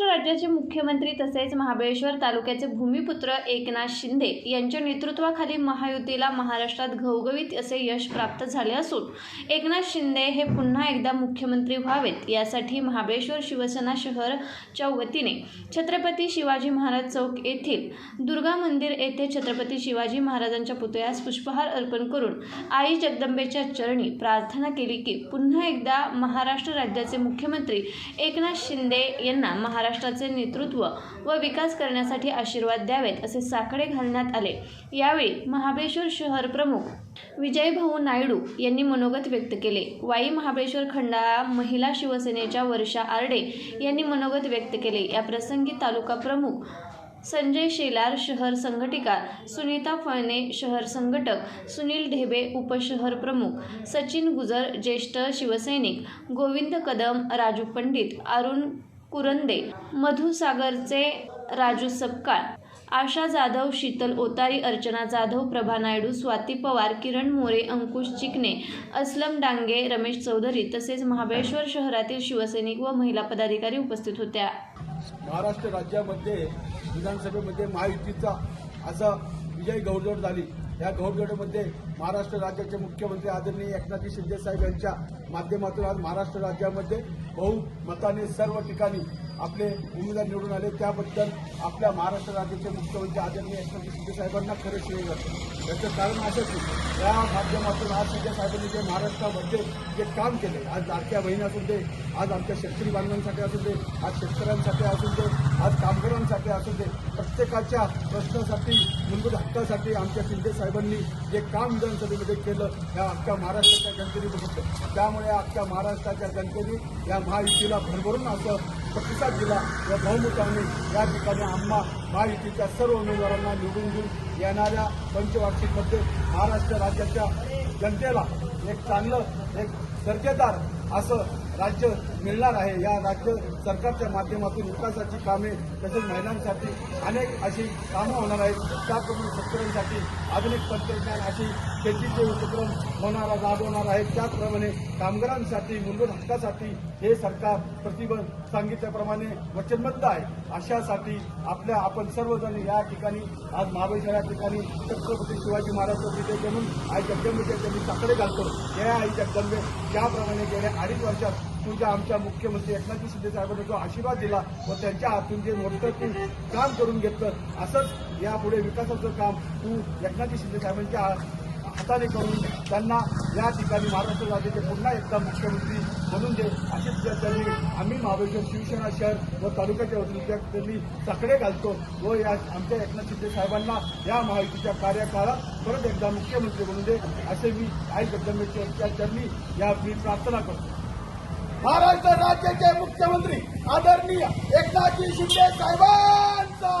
महाराष्ट्र राज्याचे मुख्यमंत्री तसेच महाबळेश्वर तालुक्याचे भूमिपुत्र एकनाथ शिंदे यांच्या नेतृत्वाखाली महायुतीला महाराष्ट्रात घवघवीत असे यश प्राप्त झाले असून एकनाथ शिंदे हे पुन्हा एकदा मुख्यमंत्री व्हावेत यासाठी महाबळेश्वर शिवसेना शहरच्या वतीने छत्रपती शिवाजी महाराज चौक येथील दुर्गा मंदिर येथे छत्रपती शिवाजी महाराजांच्या पुतळ्यास पुष्पहार अर्पण करून आई जगदंबेच्या चरणी प्रार्थना केली की पुन्हा एकदा महाराष्ट्र राज्याचे मुख्यमंत्री एकनाथ शिंदे यांना महाराष्ट्राचे नेतृत्व व विकास करण्यासाठी आशीर्वाद द्यावेत असे साकडे घालण्यात आले. यावेळी महाबळेश्वर शहर प्रमुख विजयभाऊ नायडू यांनी मनोगत व्यक्त केले. वाई महाबळेश्वर खंडाळा महिला शिवसेनेच्या वर्षा आरडे यांनी मनोगत व्यक्त केले. या प्रसंगी तालुका प्रमुख संजय शेलार शहर संघटिका सुनीता फळणे शहर संघटक सुनील ढेबे उपशहर प्रमुख सचिन गुजर ज्येष्ठ शिवसैनिक गोविंद कदम राजू पंडित अरुण कुरंदे मधुसागरचे राजू सपकाळ आशा जाधव शीतल ओतारी अर्चना जाधव प्रभा नायडू स्वाती पवार किरण मोरे अंकुश चिकणे असलम डांगे रमेश चौधरी तसेच महाबळेश्वर शहरातील शिवसैनिक व महिला पदाधिकारी उपस्थित होत्या. महाराष्ट्र राज्यामध्ये विधानसभेमध्ये महायुतीचा असा विजय गौडजोड झाली. या गौडजोडमध्ये महाराष्ट्र राज्याचे मुख्यमंत्री आदरणीय एकनाथजी शिंदेसाहेब यांच्या माध्यमातून आज महाराष्ट्र राज्यामध्ये बहुमताने सर्व ठिकाणी आपले उमेदवार निवडून आले. त्याबद्दल आपल्या महाराष्ट्र राज्याचे मुख्यमंत्री आदरणीय एकनाथजी शिंदेसाहेबांना खरं श्रेय जातं याचं कारण असं की या माध्यमातून आज शिंदेसाहेबांनी जे महाराष्ट्रामध्ये जे काम केले आज लाडक्या बहिणी असून दे आज आमच्या शेतकरी बांधवांसाठी असू दे आज शेतकऱ्यांसाठी असू दे आज कामगारांसाठी असू दे प्रत्येकाच्या प्रश्नासाठी मूलभूत हक्कासाठी आमच्या शिंदे साहेबांनी जे काम विधानसभेमध्ये केलं या अख्ख्या महाराष्ट्राच्या जनतेने बघितलं. त्यामुळे अख्ख्या महाराष्ट्राच्या जनतेने या महायुतीला भरभरून असं प्रतिसाद दिला. या बहुमताने या ठिकाणी आम्हा महायुतीच्या सर्व उमेदवारांना निवडून देऊन येणाऱ्या पंचवार्षिकमध्ये महाराष्ट्र राज्याच्या जनतेला एक चांगलं एक दर्जेदार असं राज्य मिळणार आहे. या राज्य सरकारच्या माध्यमातून विकासाची कामे तसेच महिलांसाठी अनेक अशी कामं होणार आहेत. त्याचप्रमाणे शेतकऱ्यांसाठी आधुनिक तंत्रज्ञान अशी शेतीचे उपक्रम होणारा राबवणार आहे त्याचप्रमाणे कामगारांसाठी मूलभूत हक्कासाठी हे सरकार प्रतिबंध सांगितल्याप्रमाणे वचनबद्ध आहे. अशासाठी आपल्या आपण सर्वजण या ठिकाणी आज महाबळेश्वर या ठिकाणी छत्रपती शिवाजी महाराज तिथे घेऊन आई जगदंबेच्या त्यांनी साकडे घालतो. या आई जगदंबे. ज्याप्रमाणे गेल्या अडीच वर्षात तुझ्या आमच्या मुख्यमंत्री एकनाथजी शिंदे साहेबांना जो आशीर्वाद दिला व त्यांच्या हातून जे मोठं काम करून घेतलं असंच यापुढे विकासाचं काम तू एकनाथजी शिंदे साहेबांच्या हाताने करून त्यांना या ठिकाणी महाराष्ट्र राज्याचे पुन्हा एकदा मुख्यमंत्री म्हणून दे अशीच त्यांनी आम्ही महाबळेश्वर शिवसेना शहर व तालुक्याच्या वतीने त्यांनी साकडे घालतो व या आमच्या एकनाथ शिंदे साहेबांना या महायुतीच्या कार्यकाळात परत एकदा मुख्यमंत्री म्हणून दे असे मी आई जगदंबेश्वर त्यांनी या मी प्रार्थना करतो. महाराष्ट्र राज्याचे मुख्यमंत्री आदरणीय एकनाथजी शिंदे साहेबांचा.